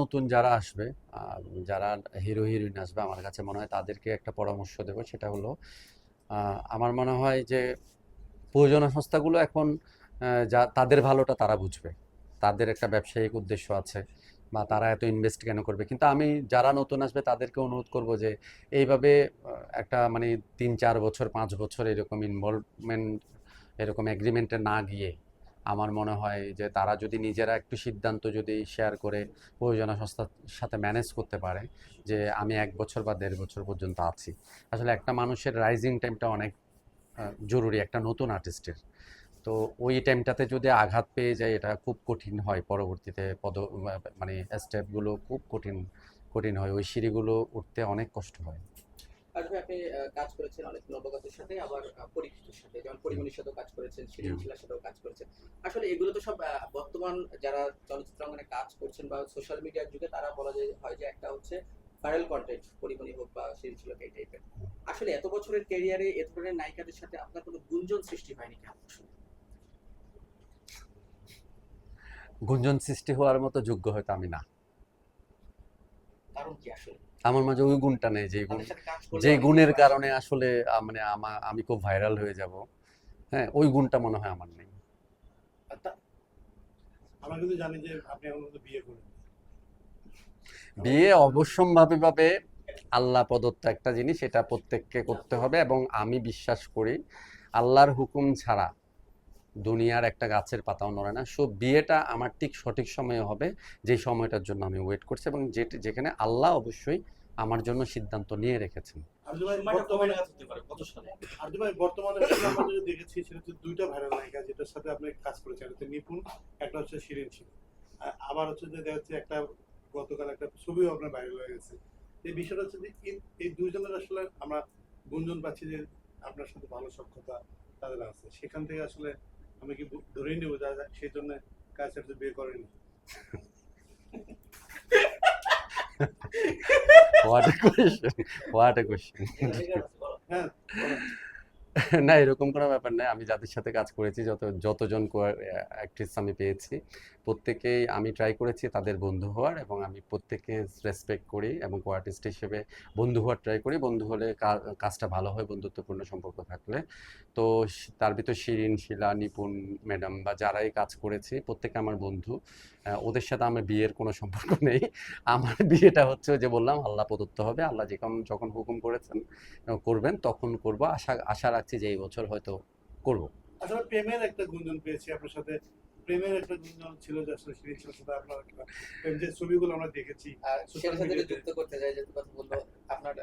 নতুন যারা আসবে যারা হিরো, হিরোইন আসবে, আমার কাছে মনে হয় তাদেরকে একটা পরামর্শ দেবো। সেটা হলো আমার মনে হয় যে প্রযোজনা সংস্থাগুলো এখন যা তাদের ভালোটা তারা বুঝবে। তাদের একটা ব্যবসায়িক উদ্দেশ্য আছে বা তারা এত ইনভেস্ট কেন করবে? কিন্তু আমি যারা নতুন আসবে তাদেরকে অনুরোধ করব যে এইভাবে একটা মানে তিন, চার বছর, পাঁচ বছর এরকম ইনভলভমেন্ট এরকম এগ্রিমেন্টে না গিয়ে আমার মনে হয় যে তারা যদি নিজেরা একটু সিদ্ধান্ত যদি শেয়ার করে প্রয়োজনা সংস্থার সাথে ম্যানেজ করতে পারে যে আমি এক বছর বা দেড় বছর পর্যন্ত আছি। আসলে একটা মানুষের রাইজিং টাইমটা অনেক জরুরি একটা নতুন আর্টিস্টের তো ওই টাইমটাতে যদি আঘাত পেয়ে যায় এটা খুব কঠিন হয়, পরবর্তীতে পদ মানে স্টেপগুলো খুব কঠিন কঠিন হয়। ওই সিঁড়িগুলো উঠতে অনেক কষ্ট হয়। আসলে আপনি কাজ করেছেন অনেক নবগতের সাথে আবার পরিচিতের সাথে। যেমন পরিমণির সাথেও কাজ করেছেন শিরিন শিলার সাথেও কাজ করেছেন। আসলে এগুলো তো সব বর্তমান যারা চলচ্চিত্র অঙ্গনে কাজ করছেন বা সোশ্যাল মিডিয়ার যুগে তারা বলা যায় হয় যে একটা হচ্ছে ভাইরাল কন্টেন্ট পরিমণি হোক বা শিরিন শিলক এই টাইপের আসলে এত বছরের ক্যারিয়ারে এ ধরনের নায়িকাদের সাথে আপনার কোনো গুঞ্জন সৃষ্টি হয়নি কেন গুঞ্জন সৃষ্টি হওয়ার মতো যোগ্য হয়তো আমি না। কারণ কি আসলে? আমার মাঝে ওই গুণটা নেই যে গুণ যে গুণের কারণে আসলে মানে আমা আমি খুব ভাইরাল হয়ে যাব। হ্যাঁ ওই গুণটা মনে হয় আমার নেই। আমরা কিন্তু জানি যে আপনি এখন বিয়ে করেন। বিয়ে অবশ্যম্ভাবী ভাবে আল্লাহ প্রদত্ত একটা জিনিস এটা প্রত্যেককে করতে হবে এবং আমি বিশ্বাস করি আল্লাহর হুকুম ছাড়া দুনিয়ার একটা গাছের পাতাও নড়ে না। সো বিয়েটা আমার ঠিক সঠিক সময়ে হবে যে সময়টার জন্য আমি ওয়েট করছি এবং যেটি যেখানে আল্লাহ অবশ্যই আমার জন্য সিদ্ধান্ত নিয়ে রেখেছেন। বর্তমানে দেখেছি সেটা দুইটা ভাইরাল নায়িকা যেটার সাথে আপনি কাজ করেছেন। একটা নিপুণ একটা হচ্ছে শিরিন ছিল আবার হচ্ছে যে দেখা যাচ্ছে একটা গতকাল একটা ছবিও আপনার ভাইরাল হয়ে গেছে। এই বিষয়টা হচ্ছে যে এই- এই দুইজনের আসলে আমরা গুঞ্জন পাচ্ছি যে আপনার সাথে ভালো সক্ষতা তাদের আছে। সেখান থেকে আসলে আমি কি বু- ধরেই নেব যা যা সেই জন্য কাজটা তো বিয়ে করেনি। What a question what a question হ্যাঁ। না, এরকম কোনো ব্যাপার নেই আমি যাদের সাথে কাজ করেছি, যত, যতজন অ্যাক্ট্রেস আমি পেয়েছি, প্রত্যেকেই আমি ট্রাই করেছি তাদের বন্ধু হওয়ার এবং আমি প্রত্যেককে রেসপেক্ট করি এবং কো আর্টিস্ট হিসেবে বন্ধু হওয়ার ট্রাই করি। বন্ধু হলে কাজটা ভালো হয়, বন্ধুত্বপূর্ণ সম্পর্ক থাকলে। তো তার ভিতর শিরিন, শিলা, নিপুণ ম্যাডাম বা যারাই কাজ করেছি, প্রত্যেকে আমার বন্ধু। ওদের সাথে আমার বিয়ের কোনো সম্পর্ক নেই। আমার বিয়েটা হচ্ছে যে বললাম, আল্লাহ প্রদত্ত হবে। আল্লাহ যখন যখন হুকুম করেছেন, করবেন, তখন করব। আশা আশা রাখছি যে এই বছর হয়তো করব। আসলে প্রেমের একটা গুঞ্জন পেয়েছি আপনার সাথে। প্রেমের একটা গুঞ্জন ছিল যে আসলে শিলার সাথে আপনার যে ছবিগুলো আমরা দেখেছি আর সেটা সেটার সাথে যুক্ত করতে চাই যে কথা বলল আপনার